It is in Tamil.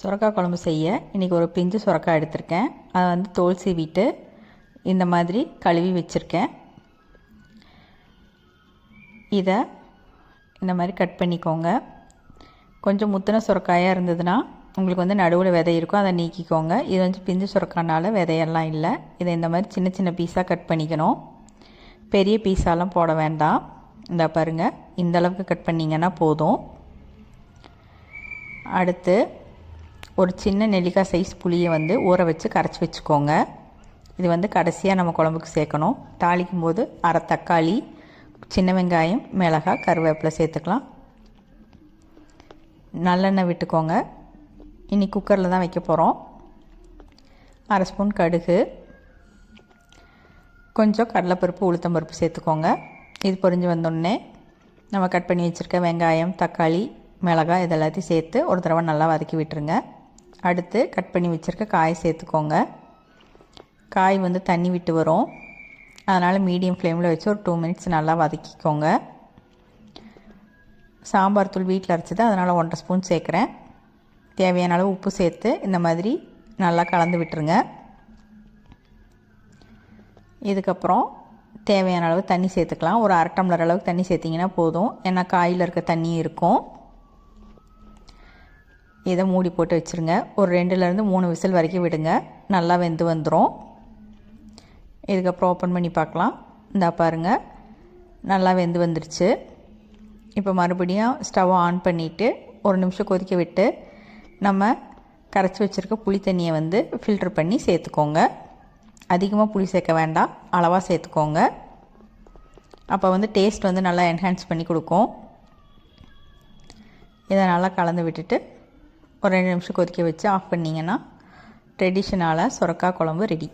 சுரக்காய் குழம்பு செய்ய இன்றைக்கி ஒரு பிஞ்சு சுரக்காய் எடுத்திருக்கேன். அதை வந்து தோல் சீவிட்டு இந்த மாதிரி கழுவி வச்சுருக்கேன். இதை இந்த மாதிரி கட் பண்ணிக்கோங்க. கொஞ்சம் முத்தின சுரக்காயாக இருந்ததுன்னா உங்களுக்கு வந்து நடுவில் விதை இருக்கும் அதை நீக்கிக்கோங்க. இது வந்து பிஞ்சு சுரக்கானால விதையெல்லாம் இல்லை. இதை இந்த மாதிரி சின்ன சின்ன பீஸாக கட் பண்ணிக்கணும். பெரிய பீஸாலாம் போட வேண்டாம். இந்த பாருங்கள் இந்த அளவுக்கு கட் பண்ணிங்கன்னா போதும். அடுத்து ஒரு சின்ன நெல்லிக்காய் சைஸ் புளியை வந்து ஊற வச்சு கரைச்சி வச்சுக்கோங்க. இது வந்து கடைசியாக நம்ம குழம்புக்கு சேர்க்கணும். தாளிக்கும் போது அரை தக்காளி சின்ன வெங்காயம் மிளகாய் கருவேப்பிலை சேர்த்துக்கலாம். நல்லெண்ணெய் விட்டுக்கோங்க. இனி குக்கரில் தான் வைக்க போகிறோம் அரை ஸ்பூன் கடுகு. கொஞ்சம் கடலைப்பருப்பு உளுத்தம்பருப்பு சேர்த்துக்கோங்க. இது பொரிஞ்சு வந்தோடனே நம்ம கட் பண்ணி வச்சுருக்க வெங்காயம் தக்காளி மிளகாய் இதெல்லாத்தையும் சேர்த்து ஒரு தடவை நல்லா வதக்கி விட்டுருங்க. அடுத்து கட் பண்ணி வச்சுருக்க காய் சேர்த்துக்கோங்க. காய் வந்து தண்ணி விட்டு வரும். அதனால் மீடியம் ஃப்ளேமில் வச்சு ஒரு டூ மினிட்ஸ் நல்லா வதக்கிக்கோங்க. சாம்பார் தூள் வீட்டில் அரைச்சது அதனால் ஒன்றரை ஸ்பூன் சேர்க்குறேன். தேவையான அளவு உப்பு சேர்த்து இந்த மாதிரி நல்லா கலந்து விட்டுருங்க. இதுக்கப்புறம் தேவையான அளவு தண்ணி சேர்த்துக்கலாம். ஒரு அரை டம்ளர் அளவுக்கு தண்ணி சேர்த்திங்கன்னா போதும். ஏன்னா காயில் இருக்க தண்ணி இருக்கும். இதை மூடி போட்டு வச்சுருங்க. ஒரு ரெண்டுலேருந்து மூணு விசில் வரைக்கும் விடுங்க. நல்லா வெந்து வந்துடும் இதுக்கப்புறம் ஓப்பன் பண்ணி பார்க்கலாம். இந்தா பாருங்கள் நல்லா வெந்து வந்துருச்சு. இப்போ மறுபடியும் ஸ்டவ் ஆன் பண்ணிவிட்டு ஒரு நிமிஷம் கொதிக்க விட்டு நம்ம கரைச்சி வச்சுருக்க புளி தண்ணியை வந்து ஃபில்ட்ரு பண்ணி சேர்த்துக்கோங்க. அதிகமாக புளி சேர்க்க வேண்டாம். அளவாக சேர்த்துக்கோங்க. அப்போ வந்து டேஸ்ட் வந்து நல்லா என்ஹான்ஸ் பண்ணி கொடுக்கும். இதை நல்லா கலந்து விட்டுட்டு ஒரு ரெண்டு நிமிஷம் கொதிக்க வச்சு ஆஃப் பண்ணிங்கன்னா ட்ரெடிஷ்னலாக சுரக்காய் குழம்பு ரெடி